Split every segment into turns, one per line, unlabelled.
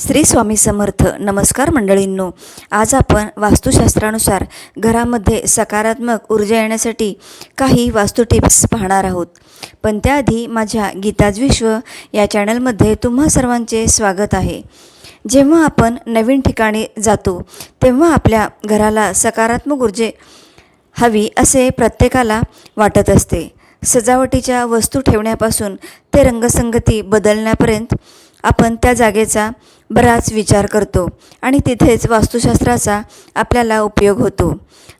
श्री स्वामी समर्थ. नमस्कार मंडळींनो. आज आपण वास्तुशास्त्रानुसार घरामध्ये सकारात्मक ऊर्जा येण्यासाठी काही वास्तू टिप्स पाहणार आहोत. पण त्याआधी माझ्या गीताज विश्व या चॅनलमध्ये तुम्हा सर्वांचे स्वागत आहे. जेव्हा आपण नवीन ठिकाणी जातो तेव्हा आपल्या घराला सकारात्मक ऊर्जे हवी असे प्रत्येकाला वाटत असते. सजावटीच्या वस्तू ठेवण्यापासून ते रंगसंगती बदलण्यापर्यंत आपण त्या जागेचा बराच विचार करतो आणि तिथेच वास्तुशास्त्राचा आपल्याला उपयोग होतो.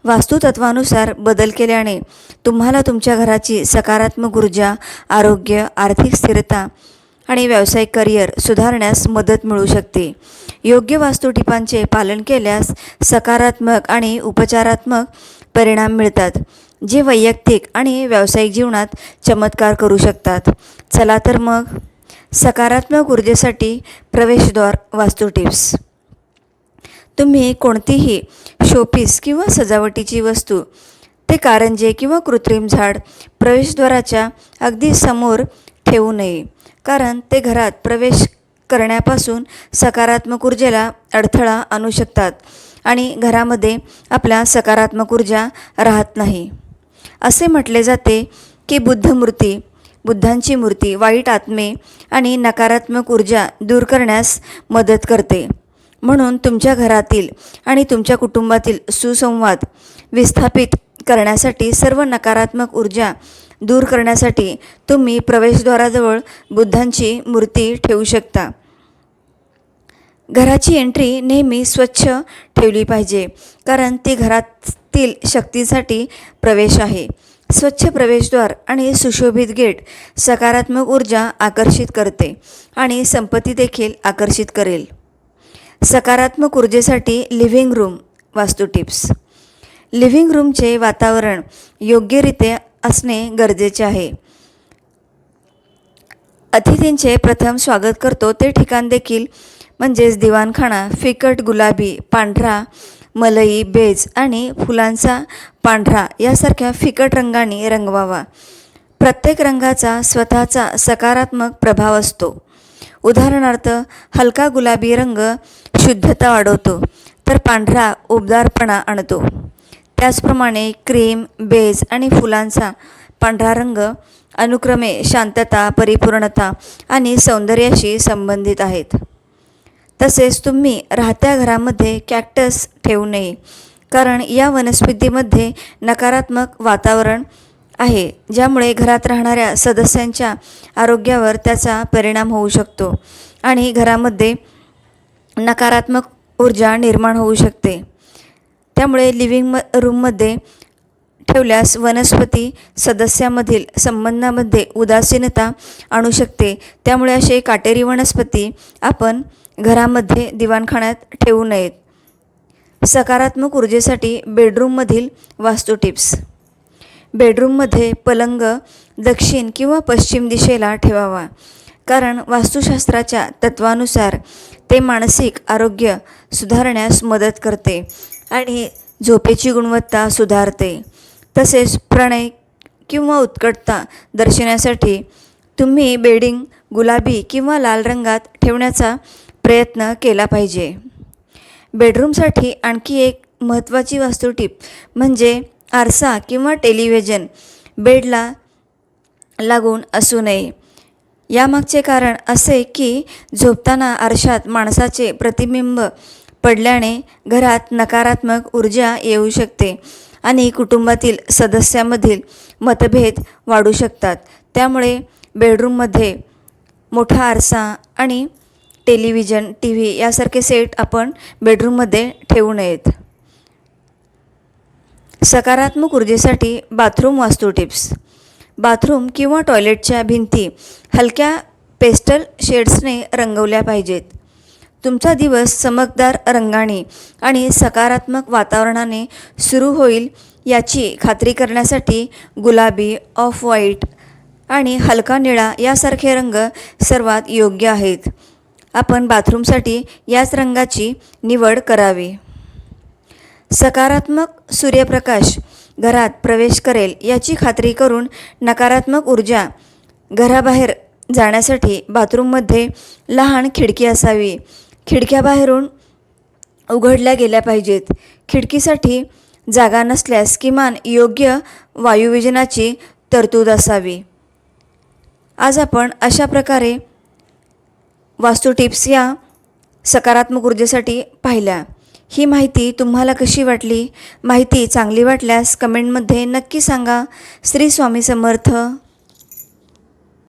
वास्तुतत्वानुसार बदल केल्याने तुम्हाला तुमच्या घराची सकारात्मक ऊर्जा आरोग्य आर्थिक स्थिरता आणि व्यावसायिक करिअर सुधारण्यास मदत मिळू शकते. योग्य वास्तुटिपांचे पालन केल्यास सकारात्मक आणि उपचारात्मक परिणाम मिळतात जे वैयक्तिक आणि व्यावसायिक जीवनात चमत्कार करू शकतात. चला तर मग सकारात्मक ऊर्जेसाठी प्रवेशद्वार वास्तू टिप्स. तुम्ही कोणतीही शोपीस किंवा सजावटीची वस्तू ते कारंजे किंवा कृत्रिम झाड प्रवेशद्वाराच्या अगदी समोर ठेवू नये कारण ते घरात प्रवेश करण्यापासून सकारात्मक ऊर्जेला अडथळा आणू शकतात आणि घरामध्ये आपल्या सकारात्मक ऊर्जा राहत नाही. असे म्हटले जाते की बुद्धमूर्ती बुद्धांची मूर्ती वाईट आत्मे आणि नकारात्मक ऊर्जा दूर करण्यास मदत करते. म्हणून तुमच्या घरातील आणि तुमच्या कुटुंबातील सुसंवाद विस्थापित करण्यासाठी सर्व नकारात्मक ऊर्जा दूर करण्यासाठी तुम्ही प्रवेशद्वाराजवळ बुद्धांची मूर्ती ठेवू शकता. घराची एंट्री नेहमी स्वच्छ ठेवली पाहिजे कारण ती घरातील शक्तीसाठी प्रवेश आहे. स्वच्छ प्रवेशद्वार आणि सुशोभित गेट सकारात्मक ऊर्जा आकर्षित करते आणि संपत्ती देखील आकर्षित करेल. सकारात्मक ऊर्जेसाठी living room vastu tips. Living रूमचे वातावरण योग्यरित्या असणे गरजेचे आहे. अतिथींचे प्रथम स्वागत करतो. ते ठिकाण देखील म्हणजेच दिवाणखाना फिकट गुलाबी पांढरा मलई बेज आणि फुलांचा पांढरा यासारख्या फिकट रंगाने रंगवावा. प्रत्येक रंगाचा स्वतःचा सकारात्मक प्रभाव असतो. उदाहरणार्थ हलका गुलाबी रंग शुद्धता वाढवतो तर पांढरा उबदारपणा आणतो. त्याचप्रमाणे क्रीम बेज आणि फुलांचा पांढरा रंग अनुक्रमे शांतता परिपूर्णता आणि सौंदर्याशी संबंधित आहेत. तसेच तुम्ही राहत्या घरामध्ये कॅक्टस ठेवू नये. कारण या वनस्पतीमध्ये नकारात्मक वातावरण आहे ज्यामुळे घरात राहणाऱ्या सदस्यांच्या आरोग्यावर त्याचा परिणाम होऊ शकतो आणि घरामध्ये नकारात्मक ऊर्जा निर्माण होऊ शकते. त्यामुळे लिव्हिंग म रूममध्ये ठेवल्यास वनस्पती सदस्यामधील संबंधामध्ये उदासीनता आणू शकते. त्यामुळे असे काटेरी वनस्पती आपण घरामध्ये दिवाणखान्यात ठेवू नयेत. सकारात्मक ऊर्जेसाठी बेडरूममधील वास्तू टिप्स. बेडरूममध्ये पलंग दक्षिण किंवा पश्चिम दिशेला ठेवावा. कारण वास्तुशास्त्राच्या तत्वानुसार ते मानसिक आरोग्य सुधारण्यास मदत करते आणि झोपेची गुणवत्ता सुधारते. तसेच प्रणय किंवा उत्कटता दर्शवण्यासाठी तुम्ही बेडिंग गुलाबी किंवा लाल रंगात ठेवण्याचा प्रयत्न केला पाहिजे. बेडरूमसाठी आणखी एक महत्त्वाची वास्तू टीप म्हणजे आरसा किंवा टेलिव्हिजन. बेडला लागून असू नये. यामागचे कारण असे की झोपताना आरशात माणसाचे प्रतिबिंब पडल्याने घरात नकारात्मक ऊर्जा येऊ शकते. आणि कुटुंबातील सदस्यामधील मतभेद वाढू शकतात. त्यामुळे बेडरूममध्ये मोठा आरसा आणि टेलिव्हिजन टी व्ही यासारखे सेट आपण बेडरूममध्ये ठेवू नयेत. सकारात्मक ऊर्जेसाठी बाथरूम वास्तू टिप्स. बाथरूम किंवा टॉयलेटच्या भिंती हलक्या पेस्टल शेड्सने रंगवल्या पाहिजेत. तुमचा दिवस चमकदार रंगाने आणि सकारात्मक वातावरणाने सुरू होईल याची खात्री करण्यासाठी गुलाबी ऑफ व्हाईट आणि हलका निळा यासारखे रंग सर्वात योग्य आहेत. आपण बाथरूमसाठी याच रंगाची निवड करावी. सकारात्मक सूर्यप्रकाश घरात प्रवेश करेल याची खात्री करून नकारात्मक ऊर्जा घराबाहेर जाण्यासाठी बाथरूममध्ये लहान खिडकी असावी. खिडक्या बाहेरून उघडल्या गेल्या पाहिजेत. खिडकीसाठी जागा नसल्यास किमान योग्य वायुविजनाची तरतूद असावी. आज आपण अशा प्रकारे वास्तू टिप्स या सकारात्मक ऊर्जेसाठी पाहिल्या. ही माहिती तुम्हाला कशी वाटली? माहिती चांगली वाटल्यास कमेंटमध्ये नक्की सांगा. श्री स्वामी समर्थ.